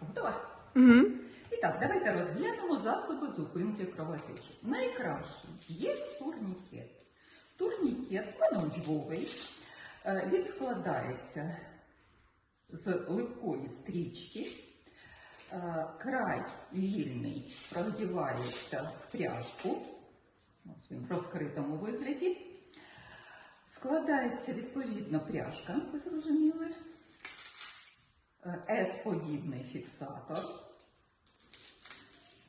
Готова? Угу. І так, давайте розглянемо засоби зупинки кровотечі. Найкраще є турнікет. Турнікет мене. Е, Він складається з липкої стрічки. Е, Край вільний продівається в пряжку. Ось він в розкритому вигляді. Складається відповідно пряжка, ви зрозуміли. Е, С-подібний фіксатор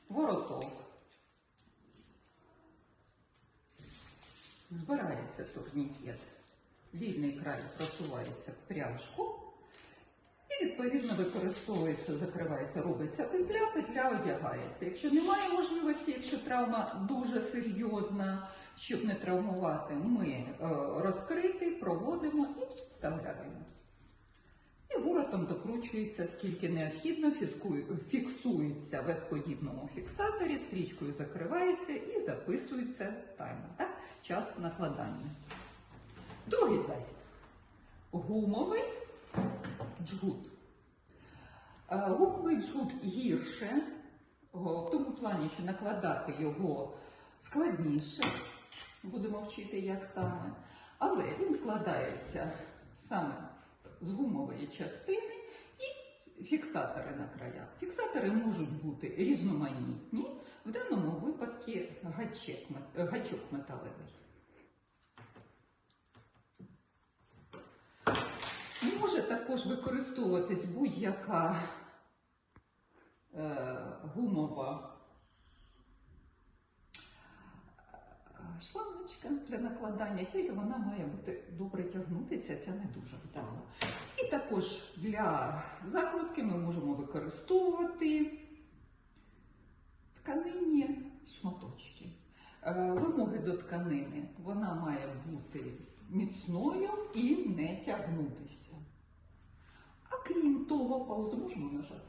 вороток. Збирається турнікет. Вільний край просувається в пряжку. І відповідно використовується, закривається, робиться петля, петля одягається. Якщо немає можливості, якщо травма дуже серйозна, щоб не травмувати, ми е, розкрити, проводимо і вставляємо. І скільки необхідно, фіксується в S-подібному фіксаторі, стрічкою закривається і записується таймер, так? час накладання. Другий засіб. Гумовий джгут. Е, Гумовий джгут гірше, в тому плані, що накладати його складніше, будемо вчити, як саме, але він складається саме з гумової частини фіксатори на краях. Фіксатори можуть бути різноманітні, в даному випадку гачек, гачок металевий. Може також використовуватись будь-яка е, гумова е, шлангочка для накладання, тільки вона має бути добре тягнутися, ця не дуже вдала. І також для закрутки ми можемо використовувати тканинні шматочки. Е, Вимоги до тканини вона має бути міцною і не тягнутися. А крім того, паузу можемо нажати.